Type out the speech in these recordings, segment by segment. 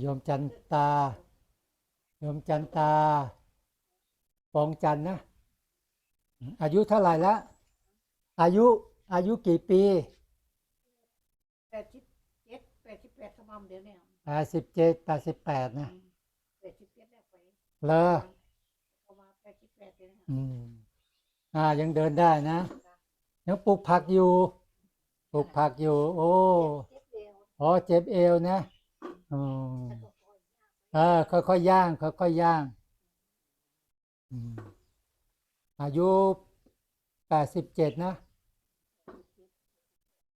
โยมจันตาโยมจันตา ปองจันนะ อายุเท่าไหร่ละอายุอายุกี่ปีแปดสิบเจ็ดแปดสิบแปดขมำเดี๋ยวเนี่ยแปดสิบเจ็ดแปดสิบแปดนะแปดสิบเจ็ดแล้วไปเลอประมาณแปดสิบแปดเลยนะอืมอ่ายังเดินได้นะยังปลูกผักอยู่ ปลูกผักอยู่ โอ้เจ็ดเดียวอ๋อเจ็บเอวนะ อืมแล้อะค่อยๆย่างค่อยๆย่างอายุแปดสิบเจ็ดนะ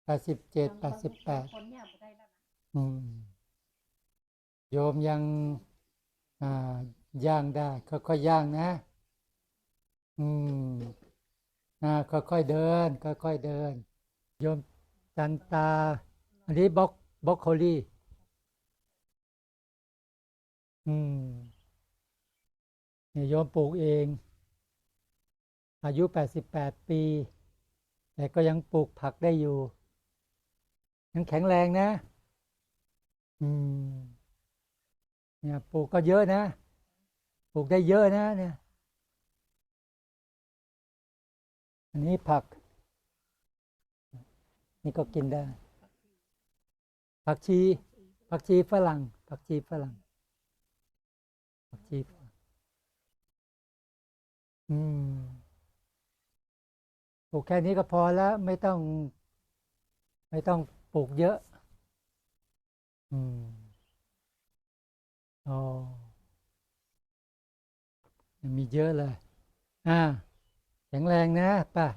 แปดสิบเจ็ดแปดสิบแปดยไม่ได้แล้วนะอืมโยมยังอ่าย่างได้ ค่อยๆย่างนะ อืมอ่าค่อยๆเดิน ค่อยๆเดิน โยมจันตา อันนี้บล็อกบล็อกโคลี่ อืมนี่โยมปลูกเอง อายุแปดสิบแปดปี แต่ก็ยังปลูกผักได้อยู่ ยังแข็งแรงนะ อืม เนี่ยปลูกก็เยอะนะ ปลูกได้เยอะนะ เนี่ย อันนี้ผัก นี่ก็กินได้ ผักชี ผักชีฝรั่ง ผักชีฝรั่ง ชีฝรั่งอืมปลูกแค่นี้ก็พอแล้ว ไม่ต้อง ไม่ต้องปลูกเยอะ อืมอ๋อมีเยอะเลย อ่า แข็งแรงนะ ป่ะ